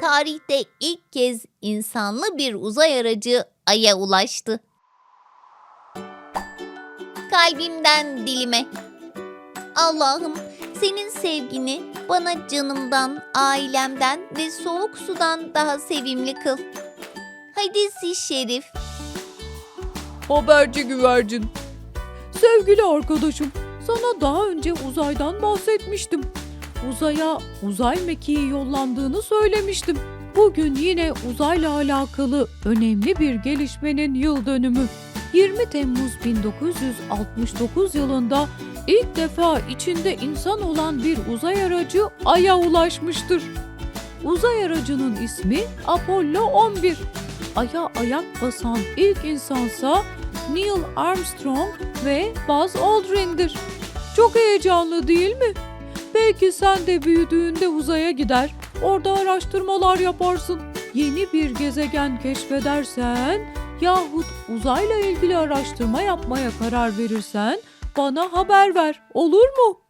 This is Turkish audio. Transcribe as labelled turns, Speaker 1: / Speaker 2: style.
Speaker 1: Tarihte ilk kez insanlı bir uzay aracı Ay'a ulaştı. Kalbimden dilime. Allah'ım senin sevgini bana canımdan, ailemden ve soğuk sudan daha sevimli kıl. Hadis-i şerif.
Speaker 2: Haberci güvercin. Sevgili arkadaşım, sana daha önce uzaydan bahsetmiştim. Uzaya uzay mekiği yollandığını söylemiştim. Bugün yine uzayla alakalı önemli bir gelişmenin yıl dönümü. 20 Temmuz 1969 yılında ilk defa içinde insan olan bir uzay aracı Ay'a ulaşmıştır. Uzay aracının ismi Apollo 11. Ay'a ayak basan ilk insansa Neil Armstrong ve Buzz Aldrin'dir. Çok heyecanlı değil mi? Belki sen de büyüdüğünde uzaya gider, orada araştırmalar yaparsın. Yeni bir gezegen keşfedersen yahut uzayla ilgili araştırma yapmaya karar verirsen bana haber ver. Olur mu?